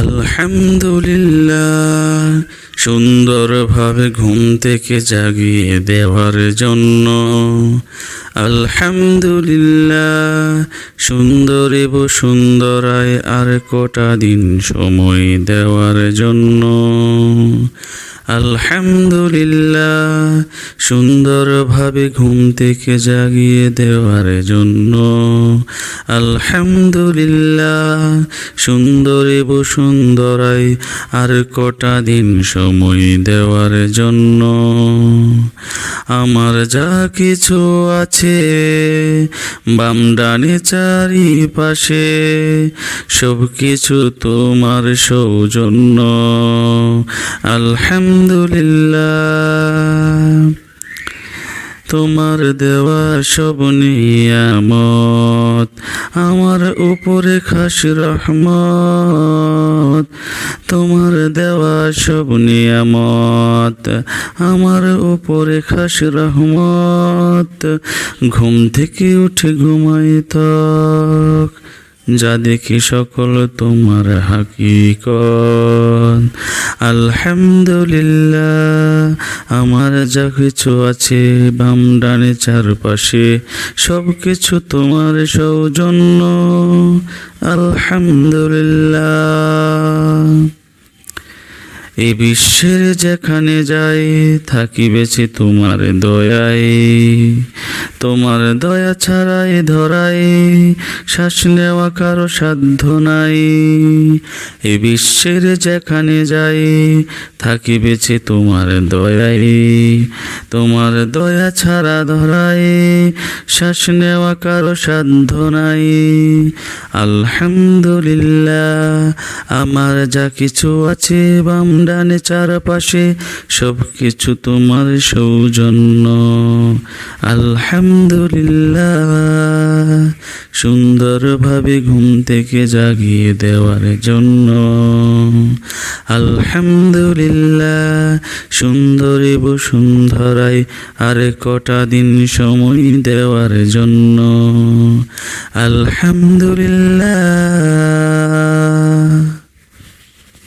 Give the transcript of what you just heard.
আলহামদুলিল্লাহ, সুন্দরভাবে ঘুম থেকে জাগিয়ে দেওয়ার জন্য। আলহামদুলিল্লাহ, সুন্দরী সুন্দরায় আর কটা দিন সময় দেওয়ার জন্য। আলহামদুলিল্লাহ, সুন্দরভাবে ঘুম থেকে জাগিয়ে দেওয়ার জন্য। আলহামদুলিল্লাহ, সুন্দরী সুন্দরাই আর কটা দিন সময় দেওয়ার জন্য। আমার যা কিছু আছে, বাম ডানে চারিপাশে সব কিছু তোমার সৌজন্য। আলহামদুলিল্লাহ। তোমার দেওয়া সব নিয়ামত, আমার উপরে খাস রহমত। তোমার দেওয়া সব নিয়ামত, আমার উপরে খাস রহমত। ঘুম থেকে উঠে ঘুমাই তক। যা দেখি সকল তোমার হাকিকত। আলহামদুলিল্লাহ, আমার যা কিছু আছে বাম ডানে চারপাশে সব কিছু তোমার সৌজন্য। আলহামদুলিল্লাহ। এই বিশ্বের যেখানে যাই থাকি বেছে তোমার দয়ায় তোমার দয়া ছাড়াই ধরাই, শ্বাস নেওয়া কারও সাধ্য নাই। এই বিশ্বের যেখানে যাই থাকি বেছে তোমার দয়ায় তোমার দয়া ছাড়া ধরাই, শ্বাস নেওয়া কারও সাধ্য নাই। আলহামদুলিল্লাহ, আমার যা কিছু আছে বাম ডানে চারপাশে সব কিছু তোমার সৌজন্য। আলহামদুলিল্লাহ, সুন্দরভাবে ঘুম থেকে জাগিয়ে দেওয়ার জন্য। আলহামদুলিল্লাহ, সুন্দরী বসুন্ধরায় আর কটা দিন সময় দেওয়ার জন্য। আলহামদুলিল্লাহ।